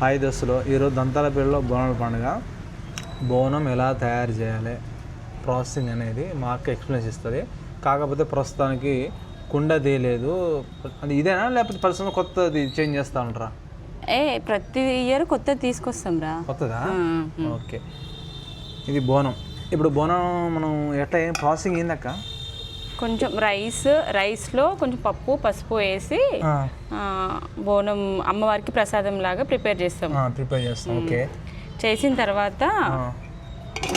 Hi దోస్తులు ఈరోజు దంతాల పేరులో బోనాల పండుగ. బోనం ఎలా తయారు చేయాలి? ప్రాసెసింగ్ అనేది మా అక్క ఎక్స్ప్లెయిన్ ఇస్తుంది కాకపోతే ప్రస్తుతానికి కుండ తీయలేదు అది ఇదేనా? లేకపోతే పర్సనల్ కొత్తది చేంజ్ చేస్తా ఉంటారా? ఏ ప్రతి ఇయర్ కొత్త తీసుకొస్తాం రా. కొత్తదా? ఓకే. ఇది బోనం. ఇప్పుడు బోనం మనం ఎట్లా ఏం ప్రాసెసింగ్ ఏందక్క? కొంచెం రైస్ రైస్లో కొంచెం పప్పు పసుపు వేసి బోనం అమ్మవారికి ప్రసాదం లాగా ప్రిపేర్ చేస్తాం. ప్రిపేర్ చేస్తాం. ఓకే. చేసిన తర్వాత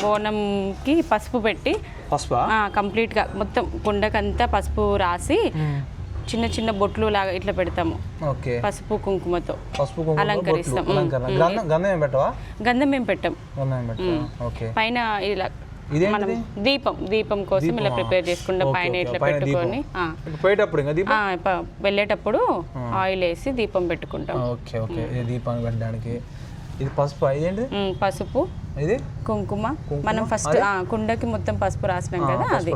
బోనంకి పసుపు పెట్టి పసుపా? కంప్లీట్గా మొత్తం కుండకంతా పసుపు రాసి చిన్న చిన్న బొట్లు లాగా ఇట్లా పెడతాము. పసుపు కుంకుమతో అలంకరిస్తాం. గంధం ఏం పెట్టవా? గంధం ఏం పెట్టాం. పైన ఇలా? మనం దీపం దీపం కోసం ఇలా ప్రిపేర్ చేసుకుంటాం పైన. ఇట్లా పెట్టుకొని పోయేటప్పుడు వెళ్ళేటప్పుడు ఆయిల్ వేసి దీపం పెట్టుకుంటాం. Okay okay. ఇది దీపాన్ని పెట్టడానికి. ఇది పసుపు ఇదేంటి? పసుపు ఇది? కుంకుమ. మనం ఫస్ట్ కుండకి మొత్తం పసుపు రాసినాం కదా అది.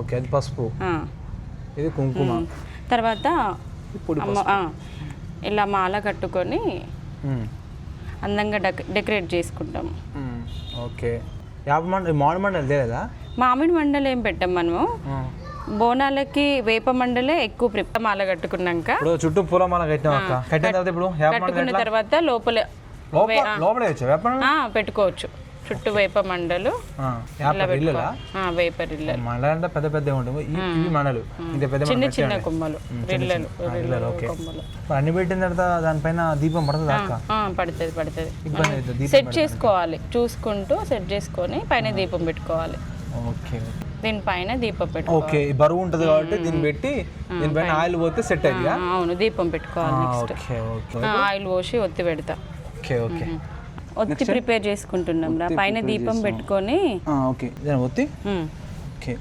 ఓకే అది పసుపు. ఇది కుంకుమ. తర్వాత ఇలా మాల కట్టుకొని అందంగా డెక డెకరేట్ చేసుకుంటాం. ఓకే. యాభై మండలి మామిడి మండలి లేదా మామిడి మండలు ఏం పెట్టాం మనము. బోనాలకి వేప మండలే ఎక్కువ ప్రిప మాల కట్టుకున్నాక. ఇప్పుడు చుట్టూ పూలమాల కట్టినాం తర్వాత ఇప్పుడు కట్టుకున్న తర్వాత లోపల పెట్టుకోవచ్చు. చుట్టూ వేప మండలు. యాభై ఇల్లులా? ఆ, వేప రిల్లలు మండలి అంటే పెద్ద పెద్ద ఉంటుంది ఇవి మండలు. ఇంత పెద్ద చిన్న చిన్న కొమ్మలు. రిల్లలు కొమ్మలు. అన్ని పెట్టిన తర్వాత దానిపైన దీపం పడుతుంది పడుతుంది పడుతుంది. సెట్ చేసుకోవాలి. చూసుకుంటూ సెట్ చేసుకొని పైన దీపం పెట్టుకోవాలి. ఓకే. దీనిపైన దీపం పెట్టు ఓకే బరువు ఉంటుంది కాబట్టి దీన్ని పెట్టి దీనిపైన ఆయిల్ పోతే సెట్ అయింది ఆ, అవును దీపం పెట్టుకోవాలి నెక్స్ట్ ఓకే ఓకే. ఆయిల్ పోసి ఒత్తి పెడతా. Okay okay. ఒత్తి ప్రిపేర్ చేసుకుంటున్నాం రా. పైన దీపం పెట్టుకొని ఓకే. దీని ఒత్తి? ఓకే.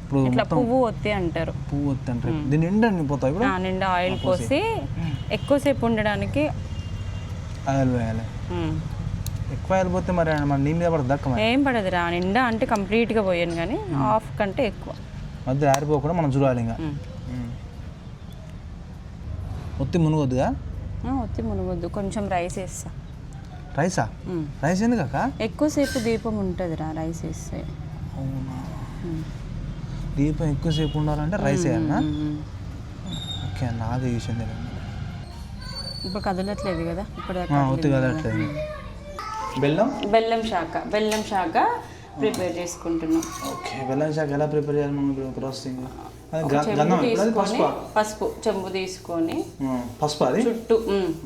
ఇప్పుడు ఇట్లా పువ్వు ఒత్తి అంటారు. పువ్వు ఒత్తి అంటే దీని నిండా నిండిపోతాయి ఇప్పుడు? ఆ, నిండా ఆయిల్ పోసి ఎక్కువసేపు ఉండడానికి ఆయిల్ వేయాలి. ఎక్కువ ఆయిల్ పోతే మరి మన నీ మీద మరి. ఏం పడదు రా. నిండా అంటే కంప్లీట్గా పోయాను కానీ హాఫ్ కంటే ఎక్కువ. మధ్య ఆరిపోకుండా మనం చూడాలి ఇంకా. ఒత్తి మునుగొద్దుగా? ఒత్తి మునగొద్దు. కొంచెం రైస్ వేస్తా. రైసా. రైస్ ఎందుకు అక్క ఎక్కువసేపు దీపం ఉంటుంది రా రైస్ వేస్తే. అవునా? దీపం ఎక్కువసేపు ఉండాలంటే రైస్ వేయాలనా? ఉమ్. ఓకే అన్న అది విషయం ఇప్పుడు కదలట్లేదు కదా? ఇప్పుడు ఒత్తి కదట్లేదు బెల్లం? బెల్లం శాఖ బెల్లం శాఖ ప్రిపేర్ చేసుకుంటున్నాం. ఓకే బెల్లం శాఖ ఎలా ప్రిపేర్ చేయాలి మనం ఇప్పుడు ప్రాసెసింగ్ చెంబు తీసుకొని పసుపు? పసుపు చెంబు తీసుకొని పసుపు అది? చుట్టూ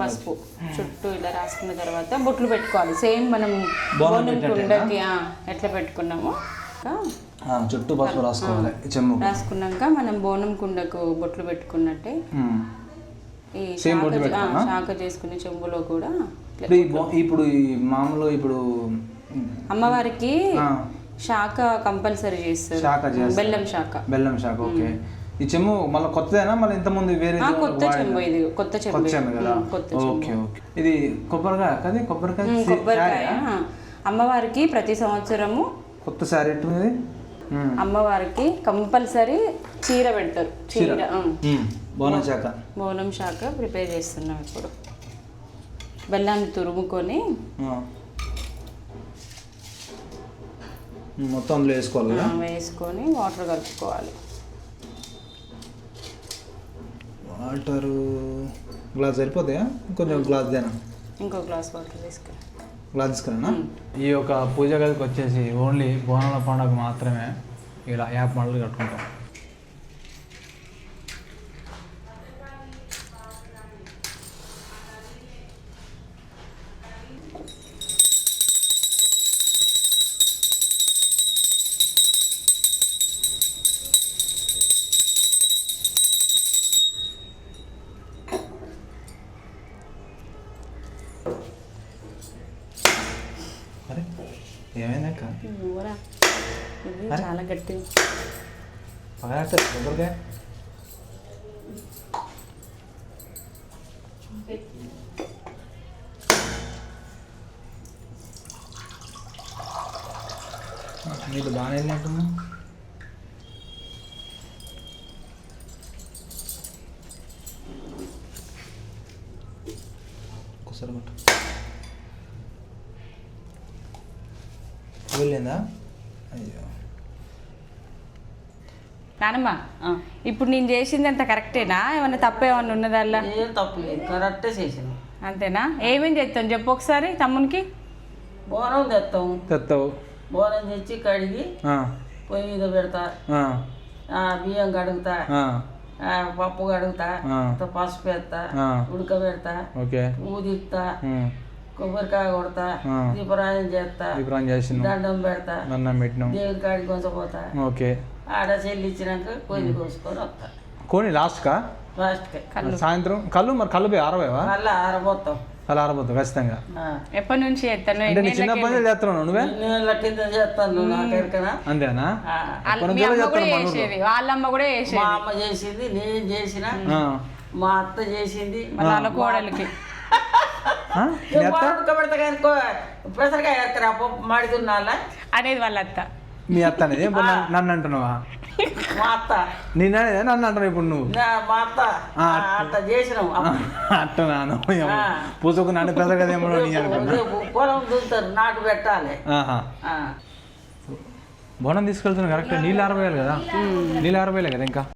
పసుపు. చుట్టూ ఇలా రాసుకున్న తర్వాత బొట్లు పెట్టుకోవాలి. సేమ్ మనం కుండకి ఎట్లా పెట్టుకున్నామో చుట్టూ పసుపు రాసుకోవాలి చెమ్ము రాసుకున్నాక మనం బోనం కుండకు బొట్లు పెట్టుకున్నట్టే. ఈ శాఖ చేసుకునే చెంబులో కూడా ఇప్పుడు మామూలు ఇప్పుడు అమ్మవారికి శాఖ కంపల్సరీ చేస్తారు. బెల్లం శాఖ బెల్లం శాఖ ఓకే. ఈ చెమ్ము మళ్ళీ కొత్తదేనా? మళ్ళీ ఇంతకుముందు వేరే కొత్త చెంబు ఇది. కొత్త చెంబు. చెమ్ము కదా? Okay okay. ఇది కొబ్బరికాయ కదా? కొబ్బరికాయ కొబ్బరికాయ? అమ్మవారికి ప్రతి సంవత్సరము కొత్త శారీ ఎట్టుంది. అమ్మవారికి కంపల్సరీ చీర పెడతారు. చీర. బోనం శాఖ. బోనం శాఖ ప్రిపేర్ చేస్తున్నాం ఇప్పుడు. బెల్లాన్ని తురుముకొని ఆ. ఉమ్, మొత్తం అందులో వేసుకోవాలి? కదా ఆ, వేసుకొని వాటర్ కలుపుకోవాలి. వాటరు గ్లాస్ సరిపోతాయా? కొంచెం గ్లాస్ దేనా? ఇంకో గ్లాస్ వాటర్ తీసుకుని గ్లాస్ తీసుకురా ఈ యొక్క పూజ గదికి వచ్చేసి ఓన్లీ బోనాల పండుగ మాత్రమే ఇలా యాప్ మడలు కట్టుకుంటాం. అరే ఏమైందక్క ఊరా ఇది చాలా గట్టి పగలట్ట కొబ్బరికాయ నీళ్ళు బాగానే వెళ్ళినట్టున్నా ఒకసారి వెళ్ళిందా అయ్యో. నానమ్మ ఇప్పుడు నేను చేసింది అంత కరెక్టేనా? ఏమన్నా తప్పు? ఏమన్నా ఉన్నదల్లా ఏం తప్పు లేదు కరెక్టే చేసినాం. అంతేనా? ఏమేం చేస్తాం చెప్పు ఒకసారి తమ్మునికి. బోనం తెస్తాం తెస్తావు బోనం తెచ్చి కడిగి పొయ్యి మీద పెడతా. బియ్యం కడుగుతా. పప్పు కడుగుతా పసుపు వేస్తా. ఉడకబెడతా ఓకే. ఊదిస్తా కొబ్బరికాయ కొడతా. దీపరాయం చేస్తా విప్రాన్ చేసినావు దండం పెడతా అన్నం పెట్టినావు. దేవుడి కాడికి కొంచెం పోతా ఓకే. ఆడ చెల్లిచ్చినాక కొన్ని కోసుకొని వస్తా. కోని లాస్ట్కా? లాస్ట్కి. సాయంత్రం? కళ్ళు మరి కళ్ళు పోయి ఆరవేవా? మళ్ళీ ఆరబోతాం. అలా ఆరబోతుంది ఖచ్చితంగా. ఆ. ఎప్పటి నుంచి చేస్తాను అంటే నీ చిన్నప్పటి నుంచి చేస్తున్నావు నువ్వే? చేస్తాను అంతేనా? ఆ. ఎప్పటి మీ నుంచో అమ్మ కూడా. చేసేది మా అమ్మ చేసింది నేను చేసిన ఆ. మా అత్త చేసింది. వాళ్ళ కోడలికి. ఉడకబెడతా కానీ పెసరకాయ ఎరకరా? పప్పు అనేది వాళ్ళ అత్త. మీ అత్త అనేది ఇప్పుడు నన్ను- నన్ను అంటున్నావా? మా అత్త. నేను అనేది నన్ను అంటున్నావు ఇప్పుడు నువ్వు? నా మా అత్త. ఆ, అత్త చేసినాం ఆ. పూసుకు నన్ను పెద్ద కదేమో నీ అనుకున్నా. రేపు పొలం నాటు పెట్టాలి. ఆహా. ఆ. బోనం తీసుకెళ్తున్నా కరెక్ట్. నీళ్ళు ఆరబోయాలి కదా? నీళ్ళు ఆరబోయాలి కదా ఇంకా?